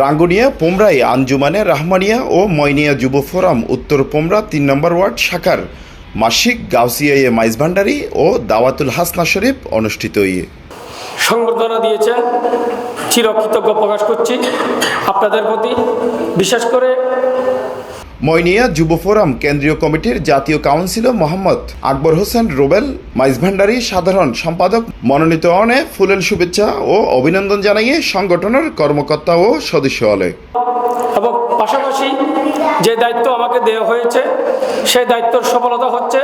রাঙ্গুনিয়া, পোমরাই, আঞ্জুমানে, রাহমানিয়া ও ময়নিয়া যুব ফোরাম, উত্তর পোমরা, তিন নম্বর ওয়ার্ড, শাখার মাসিক গাউসিয়ায়ে মাইজ ভান্ডারি ও দাওয়াতুল হাসনা শরীফ অনুষ্ঠিত সংবর্ধনা দিয়েছেন চিরকৃতজ্ঞ প্রকাশ করছি। আপনাদের প্রতি বিশেষ করে ময়নিয়া যুব ফোরাম কেন্দ্রীয় কমিটির জাতীয় কাউন্সিলর মোহাম্মদ আকবর হোসেন রোবেল মাইজ ভান্ডারি সাধারণ সম্পাদক মনোনীত অনে ফুলেল শুভেচ্ছা ও অভিনন্দন জানিয়ে সংগঠনের কর্মকর্তা ও সদস্য হলে এবং পাশাপাশি যে দায়িত্ব আমাকে দেওয়া হয়েছে সেই দায়িত্বর সফলতা হচ্ছে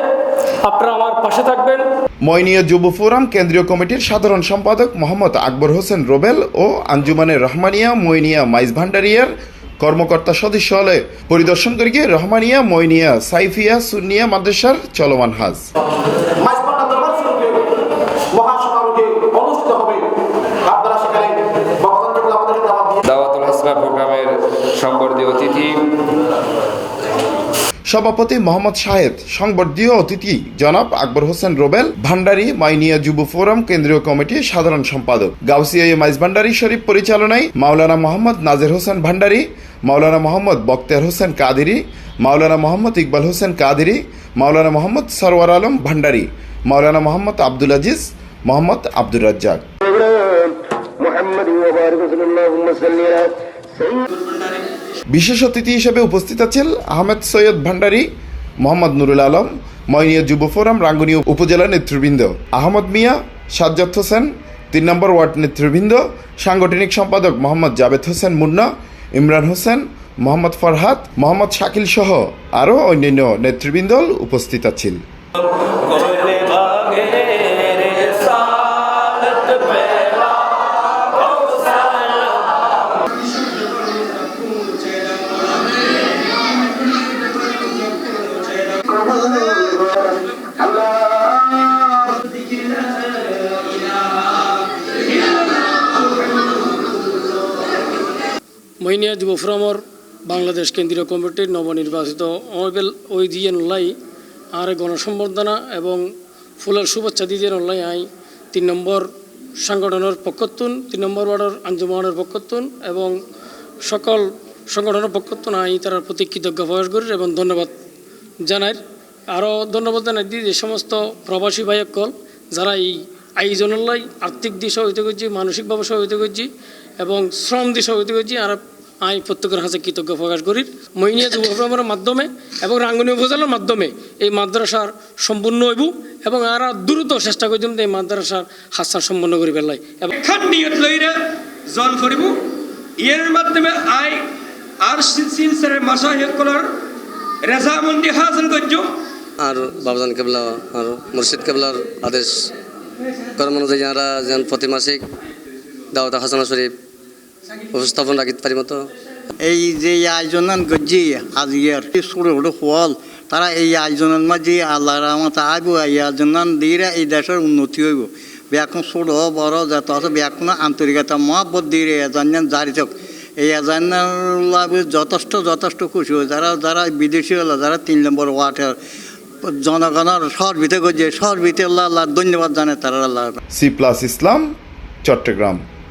আপনারা আমার পাশে থাকবেন। ময়নিয়া যুব ফোরাম কেন্দ্রীয় কমিটির সাধারণ সম্পাদক মোহাম্মদ আকবর হোসেন রোবেল ও আঞ্জুমানের রহমানিয়া ময়নিয়া মাইজ ভান্ডারিয়ার কর্মকর্তা সদস্য হলে পরিদর্শন করে গিয়ে রহমানিয়া মইনিয়া সাইফিয়া সুনিয়া মাদ্রাসার চলমান হাজ। সভাপতি মোহাম্মদ শাহেদ সংবর্ধীয় অতিথি জনাব আকবর হোসেন রোবেল ভান্ডারী মাইনিয়া যুব ফোরাম কেন্দ্রীয় কমিটির সাধারণ সম্পাদক গাউসিয়া মাইজ ভান্ডারী শরীফ পরিচালনায় মাওলানা মোহাম্মদ নাজির হোসেন ভান্ডারী মাওলানা মোহাম্মদ বক্তিয়ার হোসেন কাদেরি মাওলানা মোহাম্মদ ইকবাল হোসেন কাদেরি মাওলানা মোহাম্মদ সরওয়ার আলম ভান্ডারী মাওলানা মোহাম্মদ আব্দুল আজিজ মোহাম্মদ আব্দুর রাজ্জাক محمد وبارك وسلم اللهم صل على سيدنا বিশেষ অতিথি হিসেবে উপস্থিত আছেন আহমেদ সৈয়দ ভান্ডারী, মোহাম্মদ নুরুল আলম, ময়নিয়া যুব ফোরাম রাঙ্গুনিয়া উপজেলা নেতৃবৃন্দ, আহমদ মিয়া, সাজ্জাদ হোসেন, তিন নম্বর ওয়ার্ড নেতৃবৃন্দ, সাংগঠনিক সম্পাদক মোহাম্মদ জাবেদ হোসেন মুন্না, ইমরান হোসেন, মোহাম্মদ ফরহাদ, মোহাম্মদ শাকিল সহ আরও অন্যান্য নেতৃবৃন্দ উপস্থিত আছেন। যুব ফোরামর, বাংলাদেশ কেন্দ্রীয় কমিটির নবনির্বাচিত অনবেল ওইদিয়েন লাই, আর গণসম্বর্ধনা এবং ফুলের শুভেচ্ছা দিয়ে লাই আই, তিন নম্বর সংগঠনের পক্ষতুন তিন নম্বর ওয়ার্ডের আঞ্জুমানের পক্ষতুন এবং সকল সংগঠনের পক্ষতুন আই, তার প্রতি কৃতজ্ঞ প্রকাশ করি এবং ধন্যবাদ জানাই। আরও ধন্যবাদ জানাই দিই যে সমস্ত প্রবাসী ভাইয়কল যারা এই আয়োজনের লাই আর্থিক দিক সহযোগিতা করছি, মানসিকভাবে সহযোগিতা করছি এবং শ্রম দিয়ে সহযোগিতা করছি, আর আমি প্রত্যেকের হাতে কৃতজ্ঞ প্রকাশ করি। মহিনিয়া যুব প্রোগ্রামের মাধ্যমে এবং রাঙ্গুনি উপজেলার মাধ্যমে এই মাদ্রাসার সম্পূর্ণ হইব এবং আর দ্রুত চেষ্টা করছেন এই মাদ্রাসার হাস্যার সম্পন্ন করি পেলাই এবং খান নিয়ত লইরে করিব। ইয়ার মাধ্যমে আই আর সিলসিলের মাসাহিকলর রেজামন্দি হাসিল করছ। আর বাবাজান কেবলা আর মুর্শিদ কেবলার আদেশ কর্ম অনুযায়ী যারা যেন প্রতি মাসিক দাওয়াত হাসানা শরীফ উপস্থাপন রাখিতে পারি মতো? এই যে আয়োজন গজি আজকের ছোট ছোট ফল তারা এই আয়োজনের মাঝে আল্লাহ রহমত আইব এই আয়োজন দিয়ে এই দেশের উন্নতি হইব। ব্যাকুন ছোট বড় যত আছে ব্যাকুন আন্তরিকতা মহাব্বত দিয়ে এজন জারি থাক এই এজনের লাভে যথেষ্ট যথেষ্ট খুশি হয় যারা যারা বিদেশি হলো যারা তিন নম্বর ওয়ার্ডের জনগণের সর্বিতে গজে সর্বিতে আল্লাহ আল্লাহ ধন্যবাদ জানে তারা আল্লাহ। C plus Islam Chattogram